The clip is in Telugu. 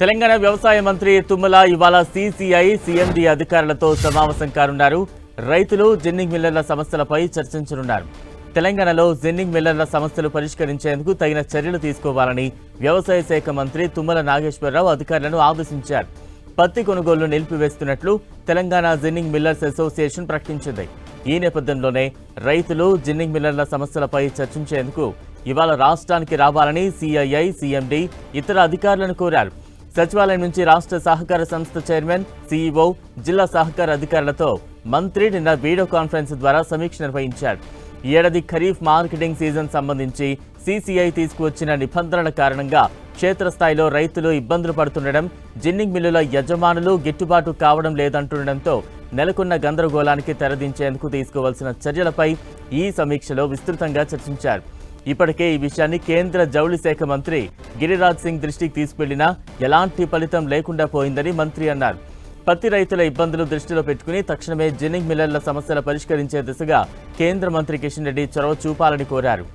తెలంగాణ వ్యవసాయ మంత్రి తుమ్మల ఇవాళ సీసీఐ సీఎండీ అధికారులతో సమావేశం కానున్నారు. రైతులు జెన్నింగ్ మిల్లర్ల సమస్యలపై చర్చించనున్నారు. తెలంగాణలో జెన్నింగ్ మిల్లర్ల సమస్యలు పరిష్కరించేందుకు తగిన చర్యలు తీసుకోవాలని వ్యవసాయ శాఖ మంత్రి తుమ్మల నాగేశ్వరరావు అధికారులను ఆదేశించారు. పత్తి కొనుగోళ్ళు నిలిపివేస్తున్నట్లు తెలంగాణ జిన్నింగ్ మిల్లర్స్ అసోసియేషన్ ప్రకటించింది. ఈ నేపథ్యంలోనే రైతులు జిన్నింగ్ మిల్లర్ల సమస్యలపై చర్చించేందుకు ఇవాళ రాష్ట్రానికి రావాలని సిఐఐ సిఎండి ఇతర అధికారులను కోరారు. సచివాలయం నుంచి రాష్ట్ర సహకార సంస్థ చైర్మన్ సీఈఓ జిల్లా సహకార అధికారులతో మంత్రి నిన్న వీడియో కాన్ఫరెన్స్ ద్వారా సమీక్ష నిర్వహించారు. ఏడాది ఖరీఫ్ మార్కెటింగ్ సీజన్ సంబంధించి సీసీఐ తీసుకువచ్చిన నిబంధనల కారణంగా క్షేత్రస్థాయిలో రైతులు ఇబ్బందులు పడుతుండడం జిన్నింగ్ మిల్లుల యజమానులు గిట్టుబాటు కావడం లేదంటుండడంతో నెలకొన్న గందరగోళానికి తెరదించేందుకు తీసుకోవాల్సిన చర్యలపై ఈ సమీక్షలో విస్తృతంగా చర్చించారు. ఇప్పటికే ఈ విషయాన్ని కేంద్ర జౌళి శాఖ మంత్రి గిరిరాజ్ సింగ్ దృష్టికి తీసుకెళ్ళినా ఎలాంటి ఫలితం లేకుండా పోయిందని మంత్రి అన్నారు. పత్తి రైతుల ఇబ్బందులు దృష్టిలో పెట్టుకుని తక్షణమే జిన్నింగ్ మిల్లర్ల సమస్యలు పరిష్కరించే దిశగా కేంద్ర మంత్రి కిషన్ రెడ్డి చొరవ చూపాలని కోరారు.